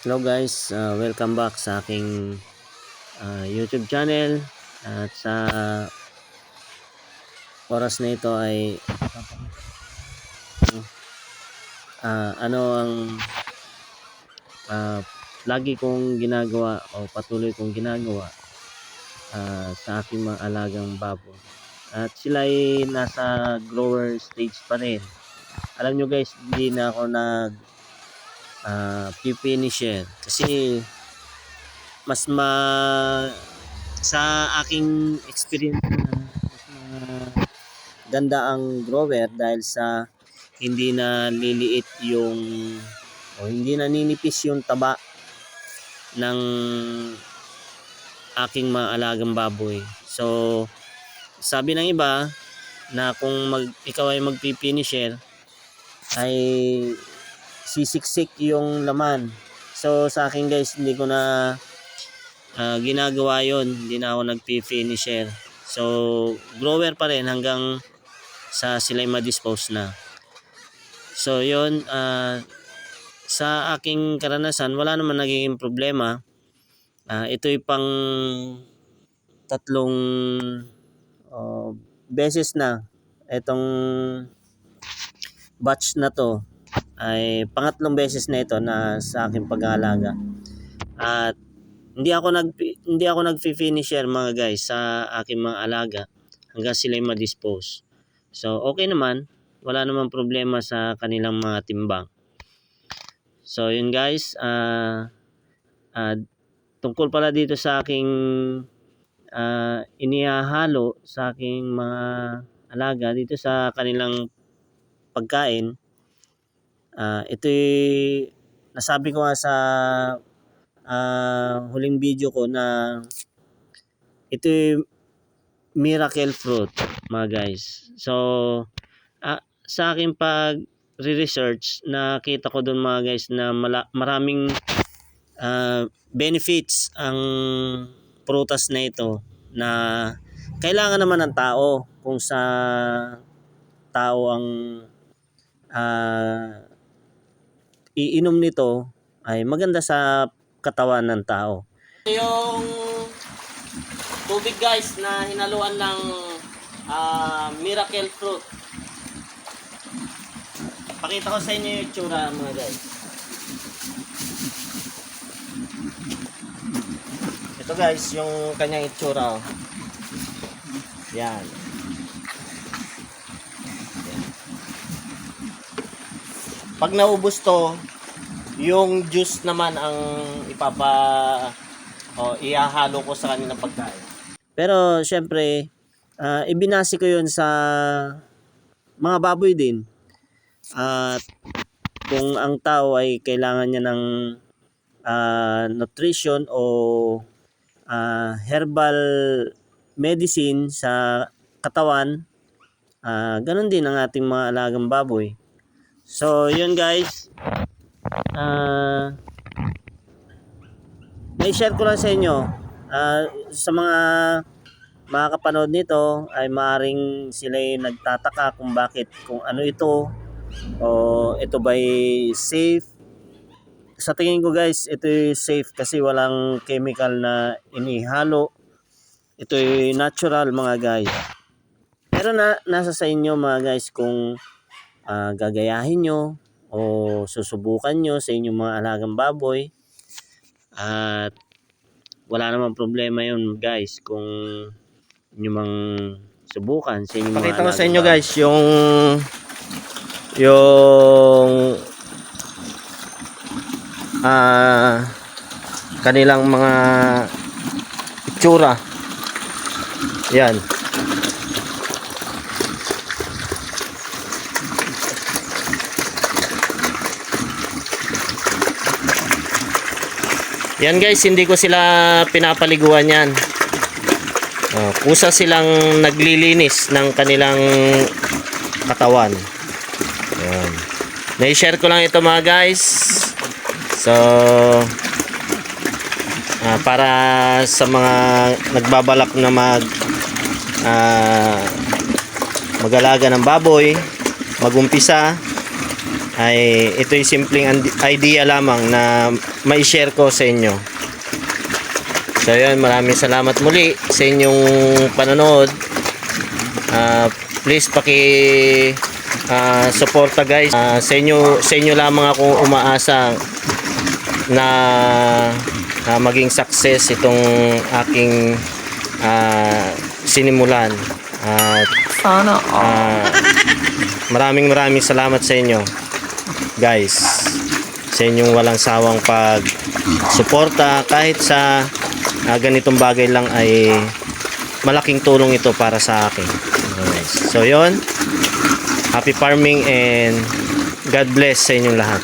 Hello guys, uh, welcome back sa aking uh, YouTube channel. At sa oras na ito ay uh, ano ang uh, lagi kong ginagawa o patuloy kong ginagawa uh, sa aking mga alagang baboy. At sila ay nasa grower stage pa rin. Alam nyo guys hindi na ako nag uh, finisher kasi mas ma sa aking experience na mas ganda ang grower dahil sa hindi na liliit yung o hindi na ninipis yung taba ng aking mga alagang baboy. So sabi ng iba na kung mag, ikaw ay magpipinisher ay sisiksik yung laman. So sa akin guys, hindi ko na uh, ginagawa yon Hindi na ako nagpi-finisher. So grower pa rin hanggang sa sila ma-dispose na. So yon uh, sa aking karanasan, wala naman naging problema. Uh, ito'y pang tatlong uh, beses na itong batch na to ay pangatlong beses na ito na sa aking pag-aalaga. At hindi ako nag hindi ako nagfi-finisher mga guys sa aking mga alaga hanggang sila ma-dispose. So okay naman, wala namang problema sa kanilang mga timbang. So yun guys, uh, uh, tungkol pala dito sa aking uh, inihahalo sa aking mga alaga dito sa kanilang pagkain Uh, ito'y nasabi ko nga sa uh, huling video ko na ito'y miracle fruit mga guys. So uh, sa akin pag re-research nakita ko doon mga guys na mala- maraming uh, benefits ang prutas na ito na kailangan naman ng tao kung sa tao ang uh, iinom nito ay maganda sa katawan ng tao. Yung tubig guys na hinaluan ng uh, miracle fruit. Pakita ko sa inyo yung tsura mga guys. Ito guys, yung kanyang itsura. Oh. Yan. Pag naubos to, yung juice naman ang ipapa o ihahalo ko sa kanilang pagkain. Pero syempre, uh, ibinasi ko 'yun sa mga baboy din. At kung ang tao ay kailangan niya ng uh, nutrition o uh, herbal medicine sa katawan, uh, ganun din ang ating mga alagang baboy. So, yun guys. Uh, share ko lang sa inyo. Uh, sa mga makakapanood nito ay maaring sila nagtataka kung bakit kung ano ito o ito ba safe sa tingin ko guys ito safe kasi walang chemical na inihalo ito natural mga guys pero na, nasa sa inyo mga guys kung uh, gagayahin nyo o susubukan nyo sa inyong mga alagang baboy. At wala namang problema yun guys kung inyo mang subukan sa inyong Pakita ko sa inyo guys yung yung uh, kanilang mga itsura. Yan Yan guys, hindi ko sila pinapaliguan yan. Uh, kusa silang naglilinis ng kanilang katawan. Yan. Na-share ko lang ito mga guys. So, uh, para sa mga nagbabalak na mag uh, mag-alaga ng baboy, magumpisa, ay ito'y simpleng idea lamang na mai share ko sa inyo. So yun, maraming salamat muli sa inyong panonood. Ah, please paki ah, suporta guys. Ah, sa inyo sa inyo lamang ako umaasa na ah, maging success itong aking ah, sinimulan. At Sana all. Maraming maraming salamat sa inyo guys. Sa inyong walang sawang pag suporta kahit sa ah, ganitong bagay lang ay malaking tulong ito para sa akin. Guys. so yon happy farming and God bless sa inyong lahat